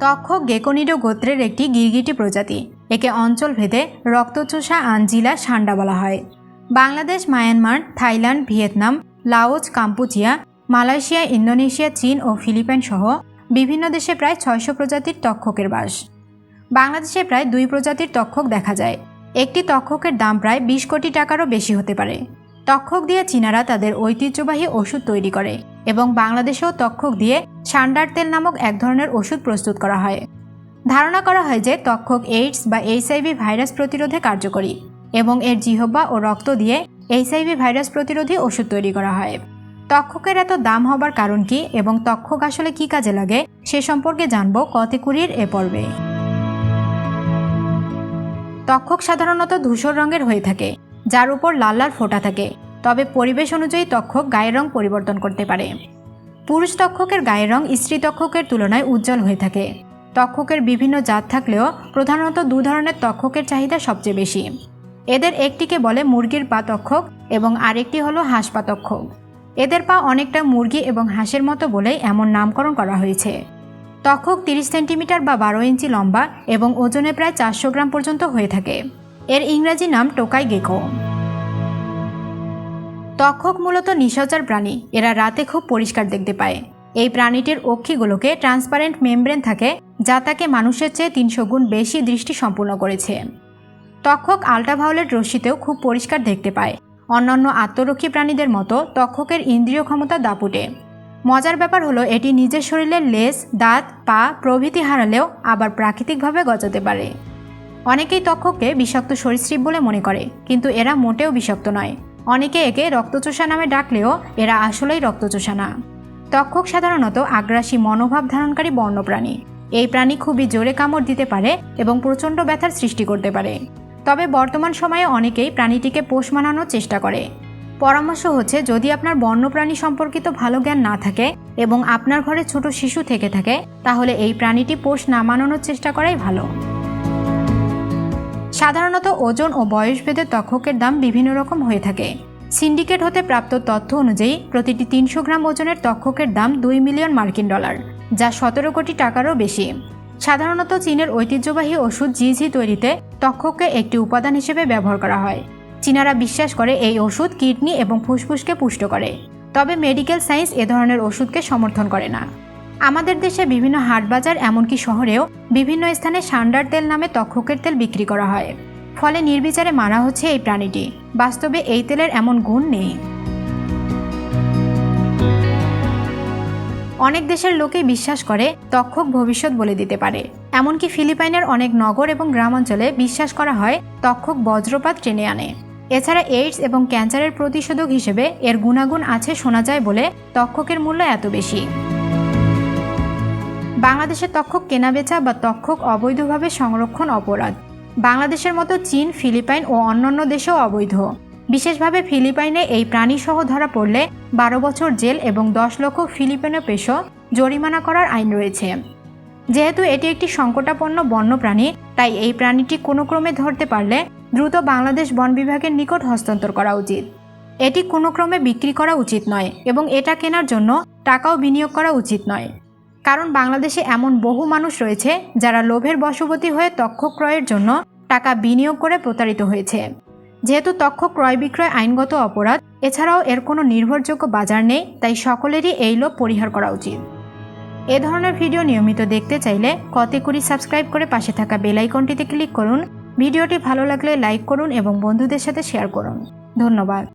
তক্ষক গেকোনিডো গোত্রের একটি গিরগিটি প্রজাতি। একে অঞ্চল ভেদে রক্তচোষা আঞ্জিলা সান্ডা বলা হয়। Bangladesh, Myanmar, Thailand, Vietnam, Laos, Kampuchea, Malaysia, Indonesia, চীন ও ফিলিপাইন সহ বিভিন্ন দেশে প্রায় ছয়শো প্রজাতির তক্ষকের বাস। বাংলাদেশে প্রায় দুই প্রজাতির তক্ষক দেখা যায়। একটি তক্ষকের দাম প্রায় বিশ কোটি টাকারও বেশি হতে পারে। তক্ষক দিয়ে চীনারা তাদের ঐতিহ্যবাহী ওষুধ তৈরি করে। এবং বাংলাদেশেও তক্ষক দিয়ে সান্ডার তেল নামক এক ধরনের ওষুধ প্রস্তুত করা হয়। ধারণা করা হয় যে তক্ষক এইডস বা এইচআইভি ভাইরাস প্রতিরোধে কার্যকরী এবং এর জিহ্বা ও রক্ত দিয়ে এইচআইভি ভাইরাস প্রতিরোধী ওষুধ তৈরি করা হয়। তক্ষকের এত দাম হবার কারণ কি এবং তক্ষক আসলে কি কাজে লাগে সে সম্পর্কে জানব কতিকুরির এ পর্বে। তক্ষক সাধারণত ধূসর রঙের হয়ে থাকে, যার উপর লাল লাল ফোঁটা থাকে। তবে পরিবেশ অনুযায়ী তক্ষক গায়ের রং পরিবর্তন করতে পারে। পুরুষ তক্ষকের গায়ের রং স্ত্রী তক্ষকের তুলনায় উজ্জ্বল হয়ে থাকে। তক্ষকের বিভিন্ন জাত থাকলেও প্রধানত দু ধরনের তক্ষকের চাহিদা সবচেয়ে বেশি। এদের একটিকে বলে মুরগির পা তক্ষক এবং আরেকটি হলো হাঁস পা তক্ষক। এদের পা অনেকটা মুরগি এবং হাঁসের মতো বলেই এমন নামকরণ করা হয়েছে। তক্ষক তিরিশ সেন্টিমিটার বা বারো ইঞ্চি লম্বা এবং ওজনে প্রায় চারশো গ্রাম পর্যন্ত হয়ে থাকে। এর ইংরাজি নাম টোকাই গেকো। তক্ষক মূলত নিশাচার প্রাণী। এরা রাতে খুব পরিষ্কার দেখতে পায়। এই প্রাণীটির অক্ষিগুলোকে ট্রান্সপারেন্ট মেমব্রেন থাকে, যা তাকে মানুষের চেয়ে তিনশো গুণ বেশি দৃষ্টি সম্পূর্ণ করেছে। তক্ষক আল্ট্রাভায়োলেট রশ্মিতেও খুব পরিষ্কার দেখতে পায়। অন্যান্য আত্মরক্ষী প্রাণীদের মতো তক্ষকের ইন্দ্রিয় ক্ষমতা দাপুটে। মজার ব্যাপার হলো, এটি নিজের শরীরের লেজ, দাঁত, পা প্রভৃতি হারালেও আবার প্রাকৃতিকভাবে গজাতে পারে। অনেকেই তক্ষককে বিষাক্ত সরীসৃপ বলে মনে করে, কিন্তু এরা মোটেও বিষাক্ত নয়। অনেকে একে রক্তচোষা নামে ডাকলেও এরা আসলেই রক্তচোষা না তক্ষক সাধারণত আগ্রাসী মনোভাব ধারণকারী বন্যপ্রাণী। এই প্রাণী খুবই জোরে কামড় দিতে পারে এবং প্রচণ্ড ব্যথার সৃষ্টি করতে পারে। তবে বর্তমান সময়ে অনেকেই প্রাণীটিকে পোষ মানানোর চেষ্টা করে। পরামর্শ হচ্ছে, যদি আপনার বন্যপ্রাণী সম্পর্কিত ভালো জ্ঞান না থাকে এবং আপনার ঘরে ছোট শিশু থেকে থাকে, তাহলে এই প্রাণীটি পোষ না মানানোর চেষ্টা করাই ভালো। সাধারণত ওজন ও বয়সভেদে তক্ষকের দাম বিভিন্ন রকম হয়ে থাকে। সিন্ডিকেট হতে প্রাপ্ত তথ্য অনুযায়ী, প্রতিটি তিনশো গ্রাম ওজনের তক্ষকের দাম দুই মিলিয়ন মার্কিন ডলার, যা সতেরো কোটি টাকারও বেশি। সাধারণত চীনের ঐতিহ্যবাহী ওষুধ জিঝি তৈরিতে তক্ষককে একটি উপাদান হিসেবে ব্যবহার করা হয়। চীনারা বিশ্বাস করে এই ওষুধ কিডনি এবং ফুসফুসকে পুষ্ট করে। তবে মেডিকেল সায়েন্স এ ধরনের ওষুধকে সমর্থন করে না। আমাদের দেশে বিভিন্ন হাটবাজার এমনকি শহরেও বিভিন্ন স্থানে সান্ডার তেল নামে তক্ষকের তেল বিক্রি করা হয়। ফলে নির্বিচারে মারা হচ্ছে এই প্রাণীটি। বাস্তবে এই তেলের এমন গুণ নেই। অনেক দেশের লোকেই বিশ্বাস করে তক্ষক ভবিষ্যৎ বলে দিতে পারে। এমনকি ফিলিপাইনের অনেক নগর এবং গ্রামাঞ্চলে বিশ্বাস করা হয় তক্ষক বজ্রপাত টেনে আনে। এছাড়া এইডস এবং ক্যান্সারের প্রতিষেধক হিসেবে এর গুণাগুণ আছে শোনা যায় বলে তক্ষকের মূল্য এত বেশি। বাংলাদেশে তক্ষক কেনাবেচা বা তক্ষক অবৈধভাবে সংরক্ষণ অপরাধ। বাংলাদেশের মতো চীন, ফিলিপাইন ও অন্যান্য দেশেও অবৈধ। বিশেষভাবে ফিলিপাইনে এই প্রাণীসহ ধরা পড়লে বারো বছর জেল এবং দশ লক্ষ ফিলিপিনো পেশো জরিমানা করার আইন রয়েছে। যেহেতু এটি একটি সংকটাপন্ন বন্যপ্রাণী, তাই এই প্রাণীটি কোনো ক্রমে ধরতে পারলে দ্রুত বাংলাদেশ বন বিভাগের নিকট হস্তান্তর করা উচিত। এটি কোনো ক্রমে বিক্রি করা উচিত নয় এবং এটা কেনার জন্য টাকাও বিনিয়োগ করা উচিত নয়। কারণ বাংলাদেশে এমন বহু মানুষ রয়েছে যারা লোভের বশবতী হয়ে তক্ষ ক্রয়ের জন্য টাকা বিনিয়োগ করে প্রতারিত হয়েছে। যেহেতু তক্ষ ক্রয় বিক্রয় আইনগত অপরাধ, এছাড়াও এর কোনো নির্ভরযোগ্য বাজার নেই, তাই সকলেরই এই লোভ পরিহার করা উচিত। এ ধরনের ভিডিও নিয়মিত দেখতে চাইলে কতে কুড়ি সাবস্ক্রাইব করে পাশে থাকা বেল আইকনটিতে ক্লিক করুন। ভিডিওটি ভালো লাগলে লাইক করুন এবং বন্ধুদের সাথে শেয়ার করুন। ধন্যবাদ।